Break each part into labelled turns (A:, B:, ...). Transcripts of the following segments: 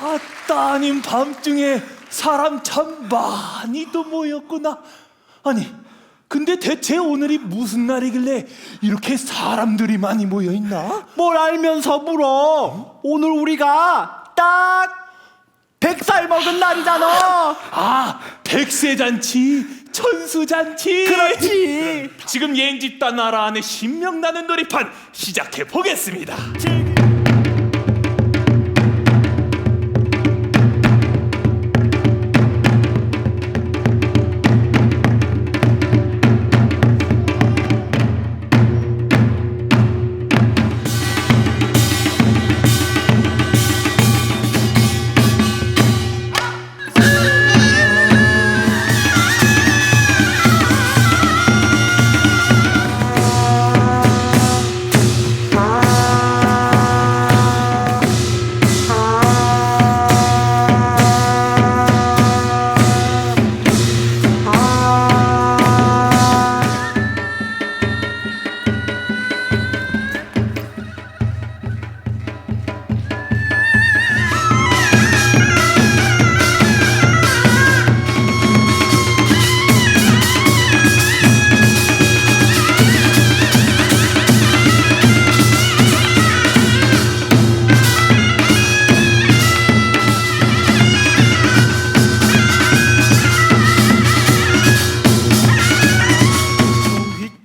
A: 아 따님 밤중에 사람 참 많이도 모였구나. 아니, 근데 대체 오늘이 무슨 날이길래 이렇게 사람들이 많이 모여 있나?
B: 뭘 알면서 물어? 오늘 우리가 딱 100살 먹은 날이잖아.
A: 아, 백세 잔치, 천수 잔치.
B: 그렇지.
A: 지금 옌집다 나라 안에 신명나는 놀이판 시작해 보겠습니다.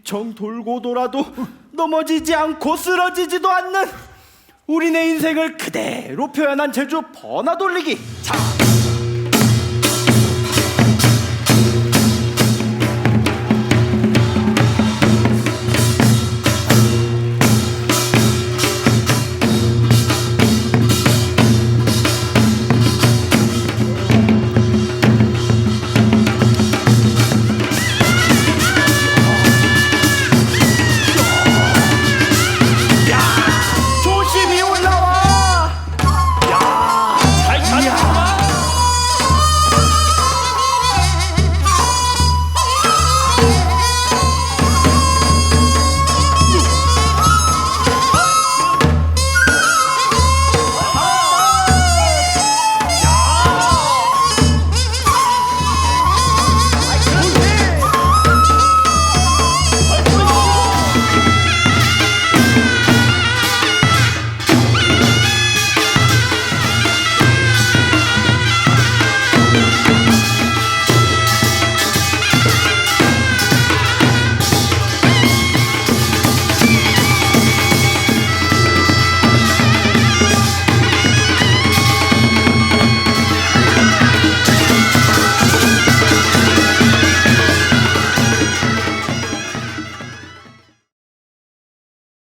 B: 휘청 돌고 돌아도 넘어지지 않고 쓰러지지도 않는 우리네 인생을 그대로 표현한 제주 번화 돌리기. 자,